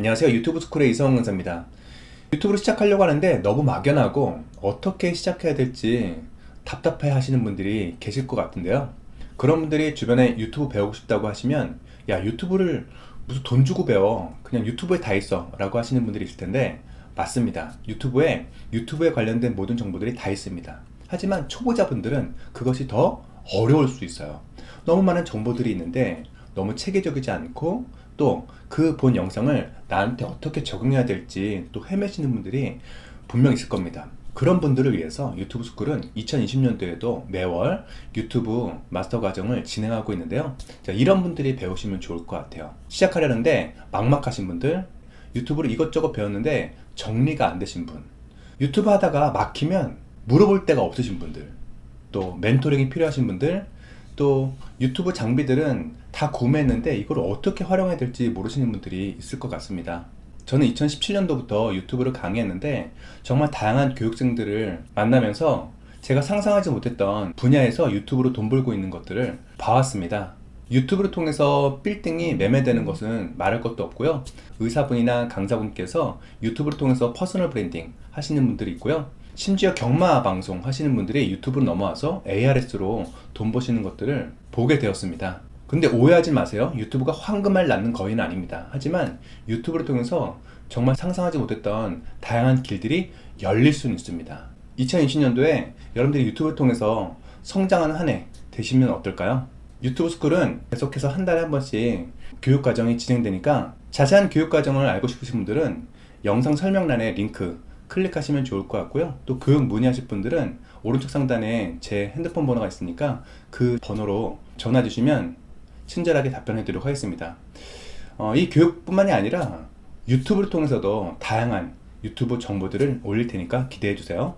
안녕하세요. 유튜브 스쿨의 이성훈 강사입니다. 유튜브를 시작하려고 하는데 너무 막연하고 어떻게 시작해야 될지 답답해 하시는 분들이 계실 것 같은데요. 그런 분들이 주변에 유튜브 배우고 싶다고 하시면 야, 유튜브를 무슨 돈 주고 배워. 그냥 유튜브에 다 있어. 라고 하시는 분들이 있을 텐데 맞습니다. 유튜브에 유튜브에 관련된 모든 정보들이 다 있습니다. 하지만 초보자분들은 그것이 더 어려울 수 있어요. 너무 많은 정보들이 있는데 너무 체계적이지 않고 또 그 본 영상을 나한테 어떻게 적용해야 될지 또 헤매시는 분들이 분명 있을 겁니다. 그런 분들을 위해서 유튜브 스쿨은 2020년도에도 매월 유튜브 마스터 과정을 진행하고 있는데요. 자, 이런 분들이 배우시면 좋을 것 같아요. 시작하려는데 막막하신 분들, 유튜브를 이것저것 배웠는데 정리가 안 되신 분, 유튜브 하다가 막히면 물어볼 데가 없으신 분들, 또 멘토링이 필요하신 분들, 또 유튜브 장비들은 다 구매했는데 이걸 어떻게 활용해야 될지 모르시는 분들이 있을 것 같습니다. 저는 2017년도부터 유튜브를 강의했는데 정말 다양한 교육생들을 만나면서 제가 상상하지 못했던 분야에서 유튜브로 돈 벌고 있는 것들을 봐왔습니다. 유튜브를 통해서 빌딩이 매매되는 것은 말할 것도 없고요. 의사분이나 강사분께서 유튜브를 통해서 퍼스널 브랜딩 하시는 분들이 있고요. 심지어 경마 방송 하시는 분들이 유튜브로 넘어와서 ARS로 돈 버시는 것들을 보게 되었습니다. 근데 오해하지 마세요. 유튜브가 황금알 낳는 거인은 아닙니다. 하지만 유튜브를 통해서 정말 상상하지 못했던 다양한 길들이 열릴 수는 있습니다. 2020년도에 여러분들이 유튜브를 통해서 성장하는 한 해 되시면 어떨까요? 유튜브 스쿨은 계속해서 한 달에 한 번씩 교육 과정이 진행되니까 자세한 교육 과정을 알고 싶으신 분들은 영상 설명란에 링크 클릭하시면 좋을 것 같고요. 또 교육 문의하실 분들은 오른쪽 상단에 제 핸드폰 번호가 있으니까 그 번호로 전화 주시면 친절하게 답변해 드리도록 하겠습니다. 어, 이 교육뿐만이 아니라 유튜브를 통해서도 다양한 유튜브 정보들을 올릴 테니까 기대해 주세요.